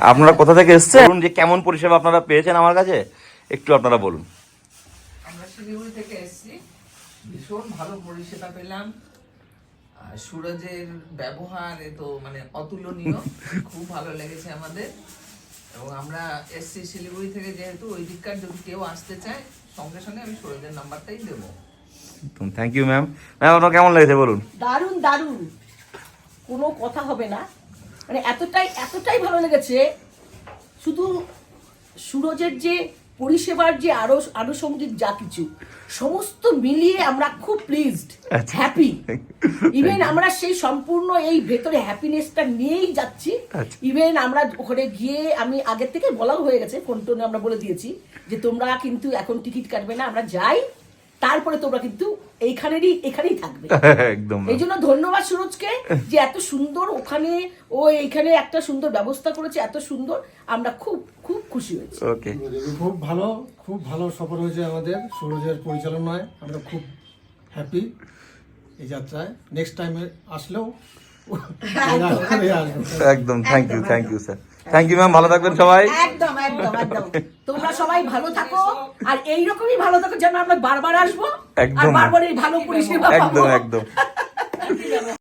আপনারা কোথা থেকে এসছেন? বলুন যে কেমন পরিষেবা আপনারা পেয়েছেন আমার কাছে? একটু আপনারা বলুন। আমরা শিলিগুড়ি থেকে এসেছি। ভীষণ ভালো পরিষেবা পেলাম। আর সুরজের ব্যবহার এ তো মানে অতুলনীয়। খুব ভালো লেগেছে আমাদের। এবং আমরা এসছি শিলিগুড়ি থেকে যেহেতু ওই দিককার যদি কেউ আসতে চায় সঙ্গে সঙ্গে আমি সুরজের নাম্বারটাই দেবো। থ্যাংক ইউ ম্যাম ম্যাম আপনার কেমন লেগেছে বলুন? দারুণ দারুণ। কোনো কথা হবে না। মানে এতটাই এতটাই ভালো লেগেছে শুধু সুরজের যে পরিষেবার যে আরও আনুষঙ্গিক যা কিছু সমস্ত মিলিয়ে আমরা খুব প্লিজড আচ্ছা। হ্যাপি ইভেন আমরা সেই সম্পূর্ণ এই ভেতরে হ্যাপিনেসটা নিয়েই যাচ্ছি আচ্ছা। ইভেন আমরা ওখানে গিয়ে আমি আগের থেকে বলাও হয়ে গেছে ফোন টোনে আমরা বলে দিয়েছি যে তোমরা কিন্তু এখন টিকিট কাটবে না আমরা যাই তারপরে তোমরা কিন্তু এইখানেরই এখানেই থাকবে। একদম। এই জন্য ধন্যবাদ সুরজকে যে এত সুন্দর ওখানে ও এইখানে একটা সুন্দর ব্যবস্থা করেছে এত সুন্দর। আমরা খুব খুব খুশি হয়েছি। ওকে খুব ভালো খুব ভালো সফর হয়েছে আমাদের সুরজের পরিচালনায়। আমরা খুব হ্যাপি এই যাত্রায়। নেক্সট টাইমে আসলেও একদম thank you thank you sir thank you ma'am ভালো থাকবেন সবাই। একদম একদম একদম। তোমরা সবাই ভালো থাকো আর এইরকমই ভালো থাকো যেন আমরা বারবার আসব আর একদম। বারবার এই ভালো পরিষেবা একদম একদম।